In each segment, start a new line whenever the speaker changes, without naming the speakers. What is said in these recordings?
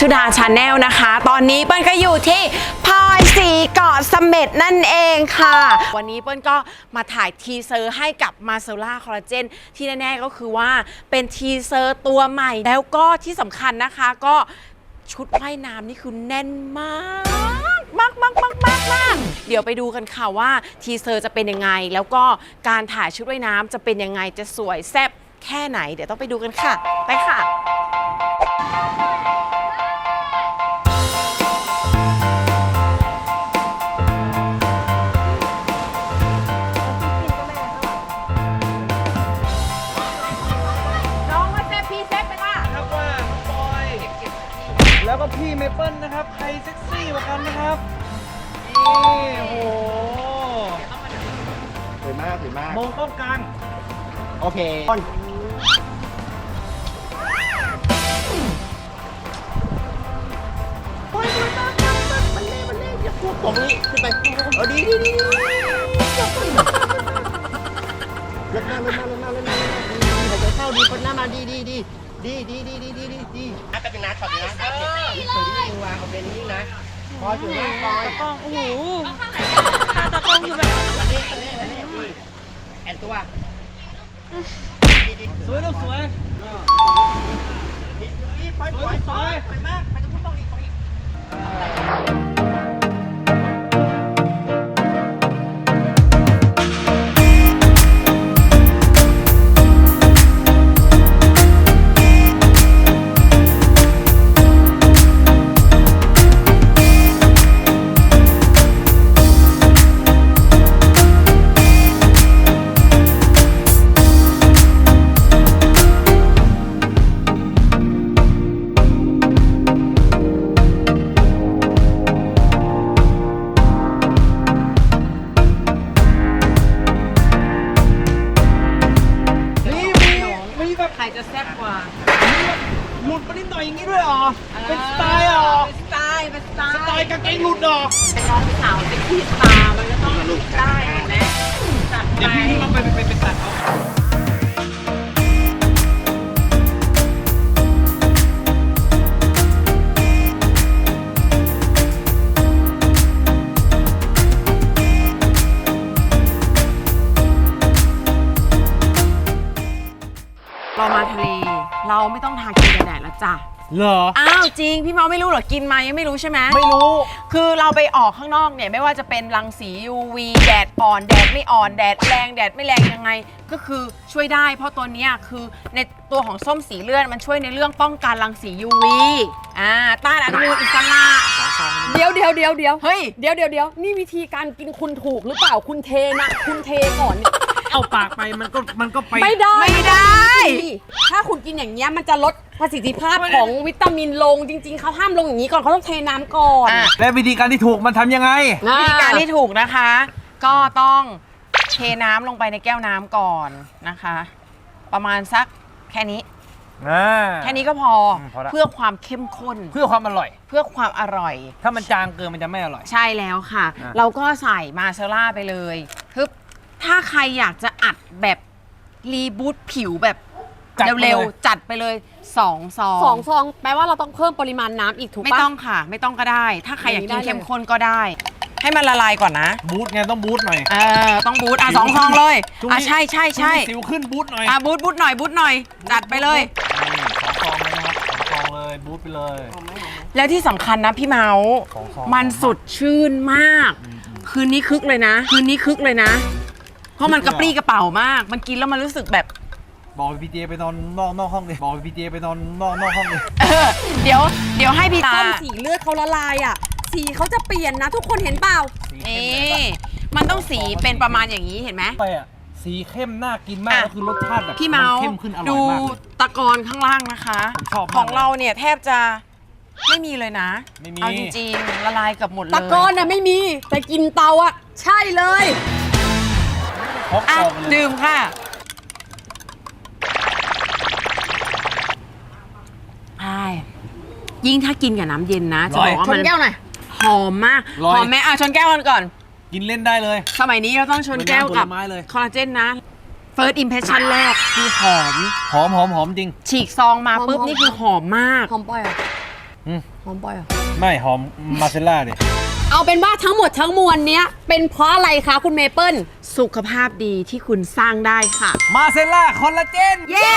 เมเปิลพัชดาชาแนลนะคะ ตอนนี้เปิ้ลก็อยู่ที่พลอยสีเกาะเสม็ดนั่นเองค่ะ วันนี้เปิ้ลก็มาถ่ายทีเซอร์ให้กับมาเซล่าคอลลาเจนที่แน่ๆก็คือว่าเป็นทีเซอร์ตัวใหม่ แล้วก็ที่สำคัญนะคะก็ชุดว่ายน้ำนี่คือแน่นมาก มากมากมากมากมากเดี๋ยวไปดูกันค่ะว่าทีเซอร์จะเป็นยังไง แล้วก็การถ่ายชุดว่ายน้ำจะเป็นยังไงจะสวยแซ่บแค่ไหน เดี๋ยวต้องไปดูกันค่ะ ไปค่ะ
กซี่กว่ากันนะครับนี่โอ้โห
สวยมากสวยมาก
มองกล้องกลาง
โอเคต้นโอ้ยสวยมากมันมันเล่มันเล่อย่าพูดตรงนี้ขึ้นไปเออดีดีดีดีเลิศมากเลิศมากเลิศมากเลิศมากดีดีหายใจเข้าดีคนหน้ามาดีดีดีดีดีดีดีดีดีดีอะแป๊บนึงนะช็อตนี้นะเออดีเลยดีวางเอาเป็นนิ่งนะ คอยอยมากพอย
กล้องโอ้โห
ตากล้องอยู่แบบนี่นี่นี่แอนตัว
สวยลูกสวย
นี่ปล่อยปล่อยสวยปล่อยมากไปจะพูดตรงนี้ตรงนี้
มานิดหน่อยอย่างนี้ด้วยเหรอ เป็นสไตล์เหรอ
เป็นสไตล์เป็นสไต
ส
ล์
ไตล์กางเกงหลุดเหรอ
เป็นน้องสาวเซ็กซี่สตาร์มันก็ต้องได้เห็นไหมจัดไป
เดี๋ยวพี่ลองไปไปไปตัดเอา
เรามาทะเล เราไม่ต้องทาครีมกันแดดแล้วจ้ะ
เหรอ
อ้าวจริง พี่เมาไม่รู้เหรอ กินมายังไม่รู้ใช่ไหม
ไม่รู้
คือเราไปออกข้างนอกเนี่ย ไม่ว่าจะเป็นรังสี UV แดดอ่อนแดดไม่อ่อนแดดแรงแดดไม่แรงยังไง ก็คือช่วยได้ เพราะตัวเนี้ยคือในตัวของส้มสีเลือดมันช่วยในเรื่องป้องกันรังสี UV อ่าต้านอนุมูลอิสระ
เดี๋ยวเดี๋ยวเดี๋ยวเดี๋ยว
เฮ้ย
เดี๋ยวเดี๋ยวเดี๋ยวนี่วิธีการกินคุณถูกหรือเปล่าคุณเทนะคุณเทก่อน เนี่ย
เอาปากไปมันก็มันก็ไป
ไม่ได้
ไม่ได้
ถ้าคุณกินอย่างเงี้ยมันจะลดประสิทธิภาพของวิตามินลงจริง ๆเขาห้ามลงอย่างนี้ก่อนเขาต้องเทน้ำก่อน
อะ
และวิธีการที่ถูกมันทำยังไง
นะ
วิธีการที่ถูกนะคะ ก็ต้องเทน้ำลงไปในแก้วน้ำก่อนนะคะ ประมาณสักแค่นี้
อ่า
แค่นี้ก็พอ
อืมพอละ
เพื่อความเข้มข้น
เพื่อความอร่อย
เพื่อความอร่อย
ถ้ามันจางเกินมันจะไม่อร่อย
ใช่แล้วค่ะ
อะ
เราก็ใส่มาเซล่าไปเลยฮึบ ถ้าใครอยากจะอัดแบบรีบูตผิวแบบ
จัดไปเลย
เร็วๆ จัดไปเลย2ซอง
สองซองแปลว่าเราต้องเพิ่มปริมาณน้ำอีกถูก
ไม่
ปะ
ต้องค่ะ ไม่ต้องก็ได้ ถ้าใครอยาก
อย่างนี้
กิน
ได้เลย
เข้มข้นก็ได้ ให้มันละลายก่อนนะ
บูทไงต้องบูทหน่อย
เออต้องบูตอะสองซองเลย
ช่วง
อะ
นี้
ใช่ใช่ใช่
ช่วงนี้สิวขึ้นบูทหน่อย
อะบูตบูตหน่อยบูตหน่อย จัดไปเลย
นี่สองซองเลยนะครับสองซองเลยบูทไปเลย
แล้วที่สำคัญนะพี่เมาส์
สองซอง
มันสดชื่นมาก คืนนี้คึกเลยนะ คืนนี้คึกเลยนะ เพราะมันกระปรี้กระเป๋ามาก มันกินแล้วมันรู้สึกแบบ
บอกพีเจไปนอนนอกนอกห้องดิบอกพีเจไปนอนนอกนอกห้องดิ
เออเดี๋ยว เดี๋ยวให้พี่ตา
ส้มสีเลือดเขาละลายอะ สีเขาจะเปลี่ยนนะ ทุกคนเห็นเปล่า
สี
เอ
เข้มเลยปะ
มันต้องสีเป็นประมาณอย่างนี้เห็นไหม
ไปอะสีเข้มน่ากินมาก
อะ
แล้วคือรสชาติแบบ
พี่เมาส์
เข้มขึ้นอร่
ดู
อยมากเลย
ตะกอนข้างล่างนะคะ
ผมชอบมาก
ของเราเนี่ยแทบจะไม่มีเลยนะ
ไม่มี
เอาจริงๆละลายเกับหมดเลย
ตะกอนน่ะไม่มี แต่กินเตาอะ ใช่เลย
พก
อะ
ซองไปเลย
ดื่มค่ะ ใช่ ยิ่งถ้ากินกับน้ำเย็นนะจะบอกว่า
ช
มันน
แก้วหน่อย
หอมมาก
ร้อย
หอมไหมอะชนแก้วกันก่อน
กินเล่นได้เลย
สมัยนี้เราต้องชนแก้วกับ
เหมือนน้ำผลไม้เลย
คอลลาเจนนะ first impression แรกคือหอม
หอมหอมหอมจริง
ฉีกซองมาปุ๊บ
หอม
นี่คือหอมมาก
หอมปล่อยเหรอะ
อืม
หอมปล่อยเหรอะ
ไม่หอมมาเซล่าดิ
เอาเป็นว่าทั้งหมดทั้งมวลเนี้ยเป็นเพราะอะไรคะคุณเมเปิล
สุขภาพดีที่คุณสร้างได้ค่ะ
มาเซล่าคอลลาเจน
เย้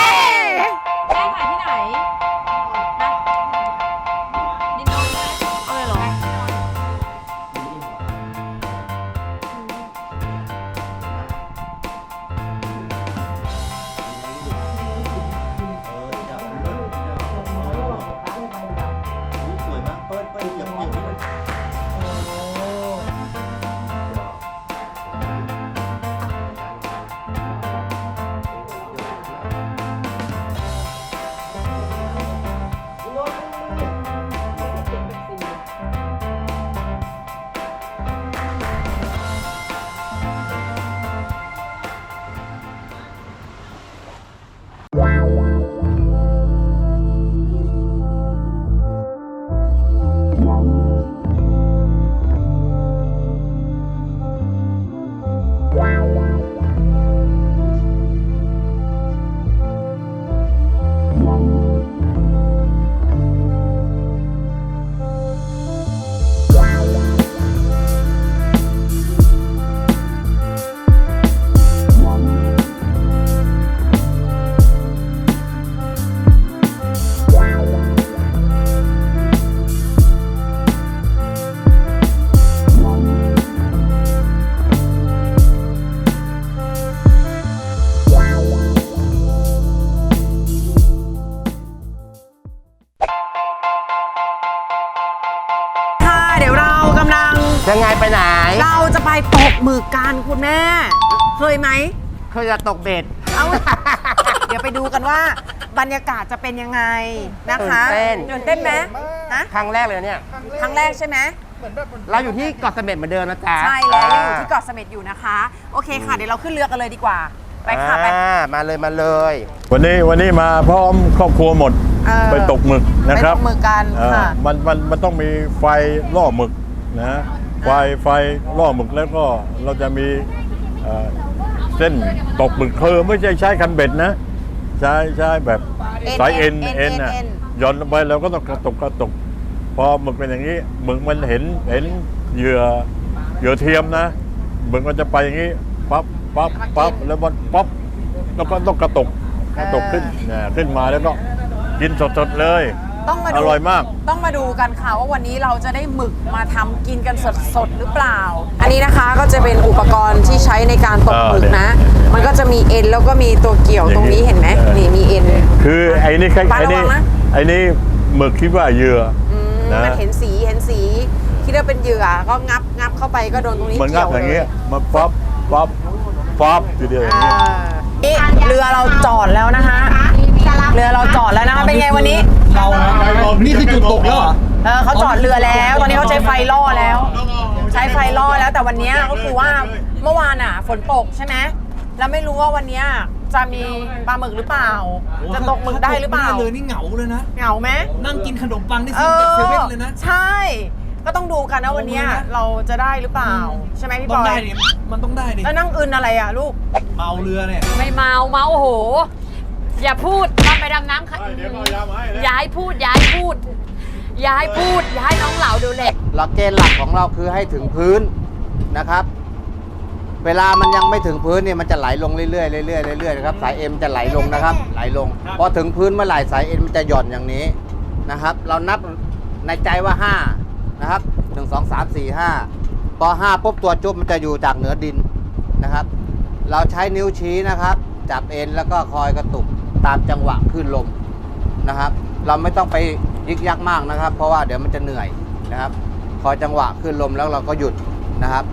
แม่ขายที่ไหนดิน
ยังไงไปไหน
เราจะไปตกหมึกกันคุณแม่ เคยไหม
เขาจะตกเบ็ด
เอา เดี๋ยวไปดูกันว่า บรรยากาศจะเป็นยังไงนะคะ
ตื่นเต้น
ตื่นเต้นไหมฮะ
ครั้งแรกเลยเนี่ย
ครั้งแรกใช่ไหม
เราอยู่ที่เกาะเสม็ดเหมือนเดิมนะจ๊ะ
ใช่แล้วยังอยู่ที่เกาะเสม็ดอยู่นะคะ โอเคค่ะ เดี๋ยวเราขึ้นเรือกันเลยดีกว่า ไปค่ะไป
อ่ามาเลยมาเลย
วันนี้วันนี้มาพร้อมครอบครัวหมด
เออ
ไปตกหมึกนะครับ
ไปตกหมึกกัน
เออ
ค่ะ
มันมันมันต้องมีไฟล่อหมึกนะ ไฟไฟล่อหมึกแล้วก็เราจะมีเอ่อเส้นตกหมึกคือไม่ใช่ใช้คันเบ็ดนะ ใช้ใช้แบบสายเอ็นเอ็นอะหย่อนลงไปแล้วก็ต้องกระตุกกระตุก พอหมึกเป็นอย่างนี้หมึกมันเห็นเห็นเหยื่อเหยื่อเทียมนะหมึกมันจะไปอย่างนี้ปั๊บปั๊บปั๊บแล้วมันปั๊บแล้วก็ต้องกระตุกกระตุกขึ้นนะขึ้นมาแล้วก็กินสดๆเลย
ต้องมาดู
อร่อยมาก
ต้องมาดูกันค่ะว่าวันนี้เราจะได้หมึกมาทำกินกันสดๆหรือเปล่า อันนี้นะคะก็จะเป็นอุปกรณ์ที่ใช้ในการตกหมึกนะมันก็จะมีเอ็นแล้วก็มีตัวเกี่ยวตรงนี้เห็นไหม
เออ
นี่มีเอ็น
คือไอ้นี่ใคร
ปลา
ไอ้นี่
ระวังนะ
ไอ้นี่หมึกคิดว่าเหยื่ออ
ม
นะ
มันเห็นสีเห็นสีคิดว่าเป็นเหยื่อก็งับงับเข้าไปก็โดนตรงนี้
มันงั
เกี่
บ
ยว
อย่าง
เล
เงี้
ย
ยมันปั๊บปั๊บปั๊บทีเดียวอย่าง
อ่า
เงี้ย
นี่เรือเราจอดแล้วนะคะ เรือเราจอดแล้วนะคะเป็นไงวันนี้
เรานี่คือจุดตกแล้วเหรอ
เออเขาจอดเรือแล้ว ตอนนี้เขาใช้ไฟล่อแล้ว ใช้ไฟล่อแล้วแต่วันเนี้ยก็คือว่าเมื่อวานอะฝนตกใช่ไหมแล้วไม่รู้ว่าวันเนี้ยจะมีปลาหมึกหรือเปล่า จะตกหมึกได้หรือเปล่า
ไม่ได้เลยนี่เหงาเลยนะ
เหงาไหม
นั่งกินขนมปังที่
เอ
ซื้อจากเซ
อ
เว่นเลยนะ
ใช่ก็ต้องดูกันนะวันเนี้ย
โอ้โหนะ
เราจะได้หรือเปล่า ใช่ไหมพี่
ต้
บ
อง
อ
ได้
ย
ดิมันต้องได้ดิ
แล้วนั่งอึนอะไรอะลูก
เมาเรือเนี่ย
ไม่เมาเมาโอ้โห อย่าพูดทำไปดำน้ำค่ะย้ายพูดย้ายพูด ย้ายพูดย้ายน้องเหล่าดูแหละ
หลักเกณฑ์หลักของเราคือให้ถึงพื้นนะครับ เวลามันยังไม่ถึงพื้นเนี่ยมันจะไหลลงเรื่อยๆเรื่อยๆเรื่อยๆนะครับสายเอ็มจะไหลลงนะครับ ไหลลงพอถึงพื้นเมื่อไหร่สายเอ็นมันจะหย่อนอย่างนี้นะครับ เรานับในใจว่า5นะครับ1 2 3 4 5พอ5ปุ๊บตัวจุ๊บมันจะอยู่จากเหนือดินนะครับ เราใช้นิ้วชี้นะครับ จับเอ็นแล้วก็คอยกระตุก ตามจังหวะคลื่นลมนะครับ เราไม่ต้องไปยึกยักมากนะครับ เพราะว่าเดี๋ยวมันจะเหนื่อยนะครับคอยจังหวะคลื่นลมแล้วเราก็หยุดนะครับ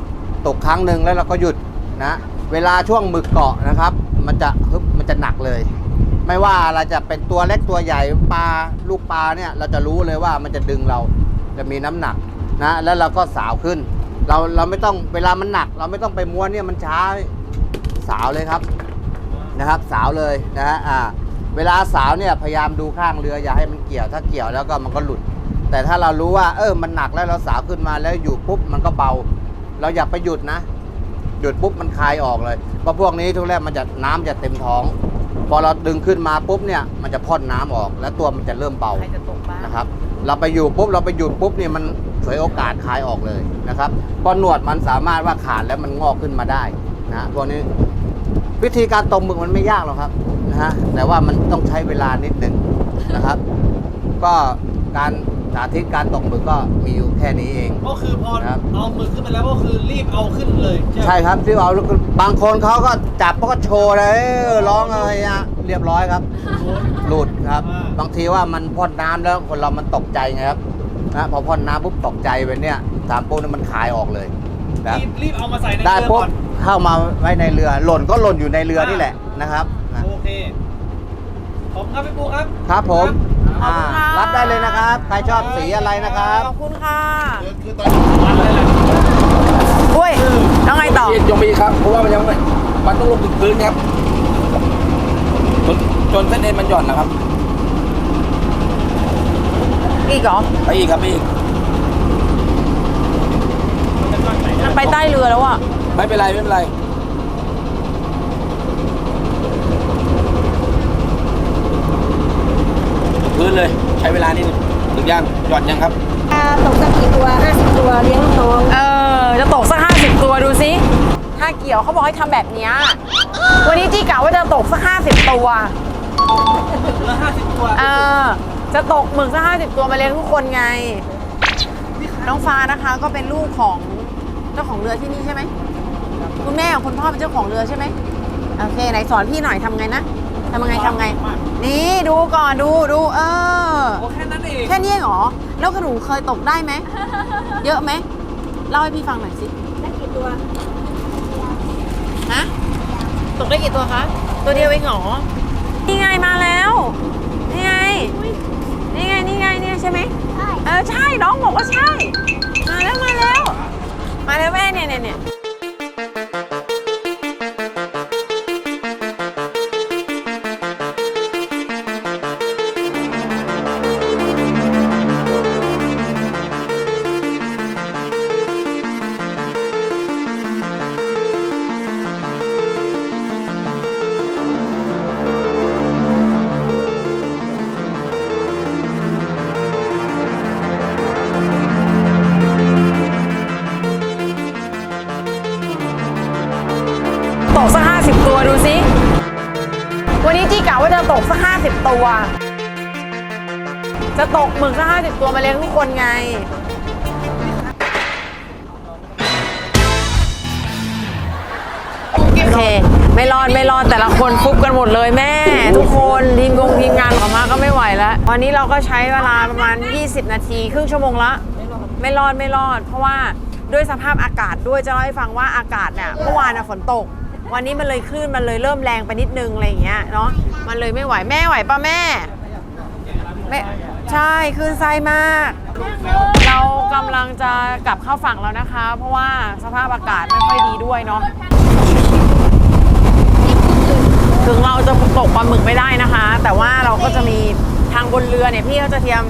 ตกครั้งหนึ่งแล้วเราก็หยุดนะเวลาช่วงหมึกเกาะนะครับ มันจะฮึบมันจะหนักเลย ไม่ว่าเราจะเป็นตัวเล็กตัวใหญ่ปลาลูกปลาเนี่ยเราจะรู้เลยว่ามันจะดึงเราจะมีน้ำหนักนะแล้วเราก็สาวขึ้น เราเราไม่ต้องเวลามันหนัก เราไม่ต้องไปม้วนเนี่ยมันช้าสาวเลยครับ นะครับ สาวเลยนะฮะอ่าเวลาสาวเนี่ยพยายามดูข้างเรืออย่าให้มันเกี่ยวถ้าเกี่ยวแล้วก็มันก็หลุด แต่ถ้าเรารู้ว่า เออมันหนักแล้วเราสาวขึ้นมาแล้วอยู่ปุ๊บมันก็เบา เราอย่าไปหยุดนะ หยุดปุ๊บมันคายออกเลยเพราะพวกนี้ทุกแรกมันจะน้ำจะเต็มท้อง พอเราดึงขึ้นมาปุ๊บเนี่ยมันจะพ่นน้ำออก แล้วตัวมันจะเริ่มเบา
ใครจะตกบ้าง
นะครับ เราไปอยู่ปุ๊บเราไปหยุดปุ๊บเนี่ยมันสวยโอกาสคายออกเลยนะครับเพราะหนวดมันสามารถว่าขาดแล้วมันงอกขึ้นมาได้นะพวกนี้ วิธีการตกหมึกมันไม่ยากหรอกครับนะฮะแต่ว่ามันต้องใช้เวลานิดหนึ่งนะครับ ก็การสาธิตการตกหมึกก็มีอยู่แค่นี้เอง
ก็คือพอ
ครับ
เอามือขึ้นมาแล้วก็คือรีบเอาขึ้นเลยใช่ไหม
ใช่ครับที่เอาแล้วก็บางคนเขาก็จับเขาก็โชว์เลยเออร้องอะไรอะเรียบร้อยครับหลุดครับบางทีว่ามันพ่นน้ำแล้วคนเรามันตกใจไงครับนะพอพ่นน้ำปุ๊บตกใจไปเนี่ยตามปุ๊บนี่มันขายออกเลยนะครับ
รีบรีบเอามาใส่ใน
ได้
เรือ
ปุ๊บ
ก่อน
เข้ามาไว้ในเรือ หล่นก็หล่นอยู่ในเรือนี่แหละนะครับนะ
โอเคขอบคุณครับพี่ปูครับ
ครับผม
ขอบคุณค่ะ
อ่ารับได้เลยนะครับ ใครชอบสีอะไรนะครับ
ขอบคุณค่ะ
คือตอนมันเลยแหละ
อุ้ยแล้วไงต่อ
ยังมีครับ เพราะว่ามันยังไม่มันต้องลงถึงพื้นครับ จนจนเส้นเอ็นมันหย่อนนะครับ
อีกเหรอ
ไปอีกครับไปอีก
มันไปใต้เรือแล้วอะ
ไม่เป็นไรไม่เป็นไรพื้นเลยใช้เวลานิดนึงถึงยังหย่อนยังครับ
ตกสักกี่ตัว 50 ตัวเลี้ยงลูกน้อง
เออ จะตกสักห้าสิบตัวดูสิถ้าเกี่ยวเขาบอกให้ทำแบบเนี้ยวันนี้จี้กะว่าจะตกสักห้าสิบตัว
เหลือห้าสิบตัว
เออจะตกหมึกสักห้าสิบตัวมาเลี้ยงทุกคนไง น้องฟ้านะคะก็เป็นลูกของเจ้าของเรือที่นี่ใช่ไหม คุณแม่กับคุณพ่อเป็นเจ้าของเรือใช่ไหมโอเคไหนสอนพี่หน่อยทำไงนะทำไงทำไง นี่ดูก่อนดูดูเออ
โอ้แค่นั้นเอง
แค่นี้เองเหรอ แล้วหนูเคยตกได้ไหม เยอะไหม เล่าให้พี่ฟังหน่อยสิ
ได้กี่ตัว
ฮะ ตกได้กี่ตัวคะ ตัวเดียวเองเหรอ นี่ไงมาแล้ว นี่ไง นี่ไง นี่ไงเนี่ยใช่ไหม ใช่ เออ ใช่ น้องบอกว่าใช่ มาแล้ว มาแล้ว มาแล้วแม่เนี่ยเนี่ยเนี่ย จะว่าจะตกสักห้าสิบตัว จะตกหมึกสักห้าสิบตัวมาเลี้ยงทุกคนไง โอเค ไม่รอดไม่รอดแต่ละคนฟุบกันหมดเลยแม่ ทุกคนทีมกงทีมงานออกมาก็ไม่ไหวแล้ว วันนี้เราก็ใช้เวลาประมาณ 20 นาที ครึ่งชั่วโมงละ ไม่รอดไม่รอด เพราะว่าด้วยสภาพอากาศด้วยจะเล่าให้ฟังว่าอากาศเนี่ยเมื่อวานน่ะฝนตก วันนี้มันเลยคลื่นมันเลยเริ่มแรงไปนิดนึงอะไรอย่างเงี้ยเนาะมันเลยไม่ไหวแม่ไหวป่ะแม่ไม่ใช่คลื่นไส้มาก เรากำลังจะกลับเข้าฝั่งแล้วนะคะ เพราะว่าสภาพอากาศไม่ค่อยดีด้วยเนาะถึงเราจะตกปลาหมึกไม่ได้นะคะ แต่ว่าเราก็จะมีทางบนเรือเนี่ยพี่เขาจะเตรียม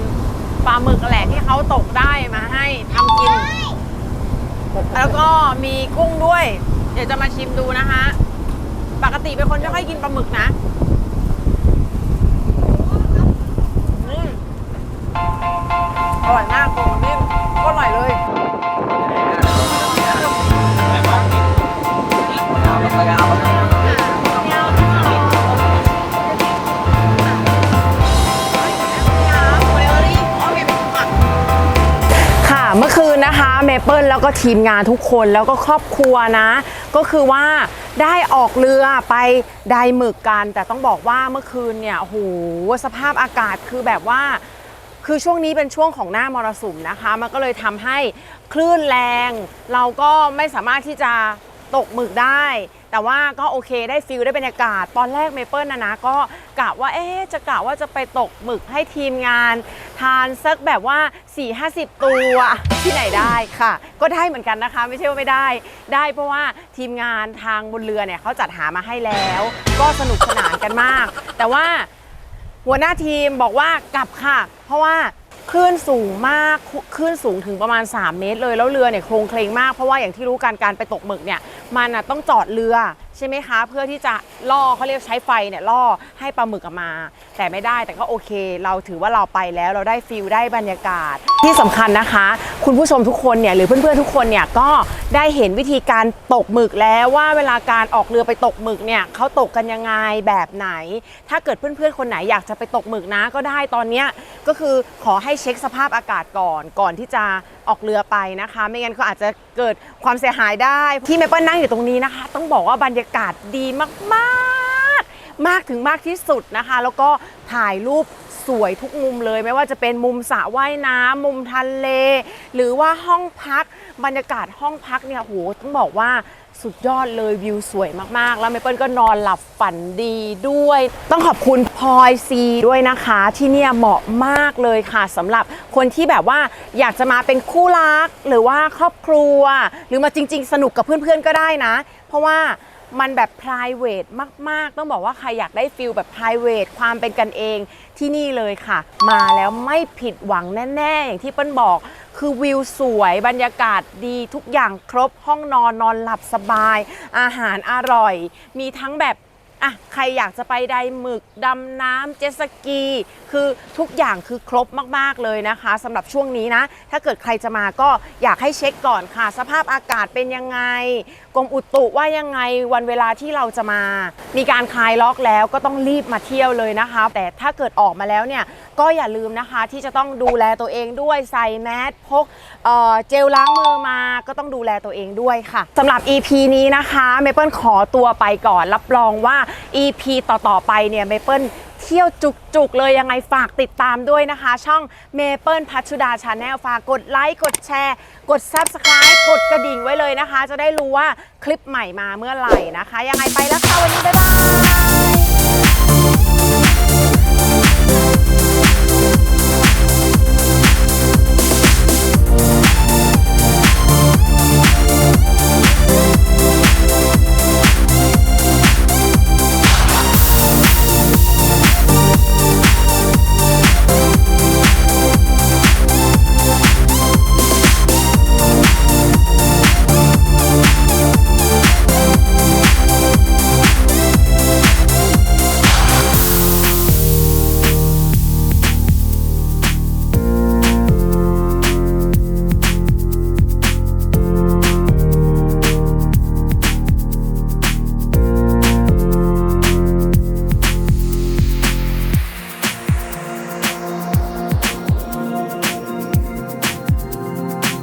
ปลาหมึกแหละที่เขาตกได้มาให้ทำกิน แล้วก็มีกุ้งด้วย เดี๋ยวจะมาชิมดูนะคะ ปกติเป็นคนไม่ค่อยกินปลาหมึกนะอร่อยมากคุณพี่ มเปิลแล้วก็ทีมงานทุกคนแล้วก็ครอบครัวนะ ก็คือว่าได้ออกเรือไปไดหมึกกัน แต่ต้องบอกว่าเมื่อคืนเนี่ยโอ้โหสภาพอากาศคือแบบว่า คือช่วงนี้เป็นช่วงของหน้ามรสุมนะคะ มันก็เลยทำให้คลื่นแรง เราก็ไม่สามารถที่จะ ตกหมึกได้ แต่ว่าก็โอเคได้ฟิลได้บรรยากาศ ตอนแรกเมเปิลนะนะก็กะว่าเอ๊จะกะว่าจะไปตกหมึกให้ทีมงาน ทานสักแบบว่า 4 50 ตัวที่ไหนได้ค่ะ ก็ได้เหมือนกันนะคะ ไม่ใช่ว่าไม่ได้ ได้เพราะว่าทีมงานทางบนเรือเนี่ยเขาจัดหามาให้แล้ว ก็สนุกสนานกันมาก แต่ว่าหัวหน้าทีมบอกว่ากลับค่ะ เพราะว่า คลื่นสูงมากคลื่นสูงถึงประมาณ 3 เมตรเลยแล้วเรือเนี่ยโครงเคลงมากเพราะว่าอย่างที่รู้การการไปตกหมึกเนี่ยมันต้องจอดเรือ ช่ไหมคะ เพื่อที่จะล่อเขาเรียกใช้ไฟเนี่ยล่อให้ปลาหมึกออกมา แต่ไม่ได้แต่ก็โอเค เราถือว่าเราไปแล้วเราได้ฟิลได้บรรยากาศ ที่สำคัญนะคะ คุณผู้ชมทุกคนเนี่ยหรือเพื่อนๆทุกคนเนี่ยก็ได้เห็นวิธีการตกหมึกแล้วว่าเวลาการออกเรือไปตกหมึกเนี่ยเขาตกกันยังไงแบบไหน ถ้าเกิดเพื่อนๆคนไหนอยากจะไปตกหมึกนะก็ได้ตอนนี้ก็คือขอให้เช็คสภาพอากาศก่อนก่อนที่จะออกเรือไปนะคะ ไม่งั้นก็อาจจะเกิดความเสียหายได้ที่เมเปิลนั่งอยู่ตรงนี้นะคะ ต้องบอกว่าบรรยากาศากาศดีมากๆ มากถึงมากที่สุดนะคะ แล้วก็ถ่ายรูปสวยทุกมุมเลย ไม่ว่าจะเป็นมุมสระว่ายน้ำมุมทะเล หรือว่าห้องพักบรรยากาศห้องพักเนี่ยโหต้องบอกว่าสุดยอดเลยวิวสวยมากๆ แล้วเมเปิลก็นอนหลับฝันดีด้วย ต้องขอบคุณพลอยซีด้วยนะคะ ที่เนี่ยเหมาะมากเลยค่ะสำหรับคนที่แบบว่าอยากจะมาเป็นคู่รัก หรือว่าครอบครัว หรือมาจริง ๆ สนุกกับเพื่อนๆก็ได้นะ เพราะว่า มันแบบ p r i v a t มาก ๆ ต้องบอกว่าใครอยากได้ฟิลแบบ p r i v a t ความเป็นกันเองที่นี่เลยค่ะ มาแล้วไม่ผิดหวังแน่ ๆ อย่างที่เปิ้ลบอก คือวิวสวยบรรยากาศดีทุกอย่างครบห้องนอนนอนหลับสบาย อาหารอร่อย มีทั้งแบบอะใครอยากจะไปไดหมึกดำน้ำเจ็ตสกี คือทุกอย่างคือครบมาก ๆ เลยนะคะสำหรับช่วงนี้นะ ถ้าเกิดใครจะมาก็อยากให้เช็คก่อนค่ะ สภาพอากาศเป็นยังไงกรมอุตุว่ายังไงวันเวลาที่เราจะมา มีการคลายล็อกแล้วก็ต้องรีบมาเที่ยวเลยนะคะ แต่ถ้าเกิดออกมาแล้วเนี่ยก็อย่าลืมนะคะที่จะต้องดูแลตัวเองด้วยใส่แมสพกเเจลล้างมือมาก็ต้องดูแลตัวเองด้วยค่ะสำหรับ EP นี้นะคะเมเปิลขอตัวไปก่อนรับรองว่า EP ต่อๆไปเนี่ยเมเปิล ที่ยวจุกๆ เลยยังไงฝากติดตามด้วยนะคะ ช่องเมเปิลพัชชุดาชาแนลฝากกดไลค์กดแชร์ กด Subscribe กดกระดิ่งไว้เลยนะคะ จะได้รู้ว่าคลิปใหม่มาเมื่อไหร่นะคะ ยังไงไปแล้วค่ะวันนี้บ๊ายบาย